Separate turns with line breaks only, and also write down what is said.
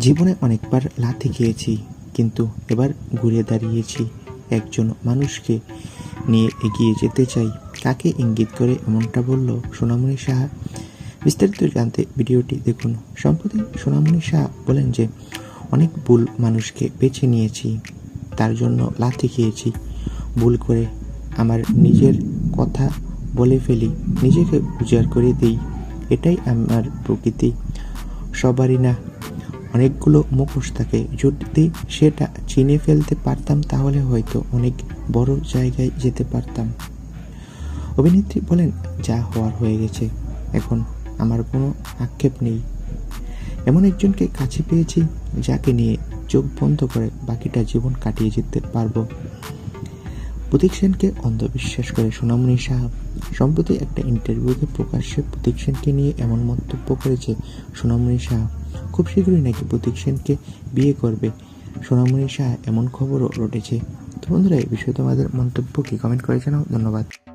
জীবনে অনেকবার লাথি খেয়েছি, কিন্তু এবার ঘুরে দাঁড়িয়েছি। একজন মানুষকে নিয়ে এগিয়ে যেতে চাই। কাকে ইঙ্গিত করে এমনটা বলল সোনামণি সাহা? বিস্তারিত জানতে ভিডিওটি দেখুন। সম্প্রতি সোনামণি সাহা বলেন যে, অনেক ভুল মানুষকে বেছে নিয়েছি, তার জন্য লাথি খেয়েছি। ভুল করে আমার নিজের কথা বলে ফেলি, নিজেকে উজাড় করে দিই। এটাই আমার প্রকৃতি। সবারই না অনেকগুলো মুখোশ থাকে। যদি সেটা চিনে ফেলতে পারতাম তাহলে হয়তো অনেক বড় জায়গায় যেতে পারতাম। অভিনেত্রী বলেন, যা হওয়ার হয়ে গেছে। এখন আমার কোনো আক্ষেপ নেই। এমন একজনকে কাছে পেয়েছি, যাকে নিয়ে চোখ বন্ধ করে বাকিটা জীবন কাটিয়ে যেতে পারব। প্রতীক সেনকে অন্ধবিশ্বাস করে সোনামণি সাহা সম্প্রতি একটা ইন্টারভিউতে প্রকাশ্যে প্রতীক সেনকে নিয়ে এমন মন্তব্য করেছে সোনামণি সাহা। খুব শীঘ্রই নাকি প্রতীক সেনকে বিয়ে করবে সোনামণি সাহা এমন খবরও রটেছে। তো বন্ধুরা, এই বিষয়ে তোমাদের মন্তব্য কি? কমেন্ট করে জানাও। ধন্যবাদ।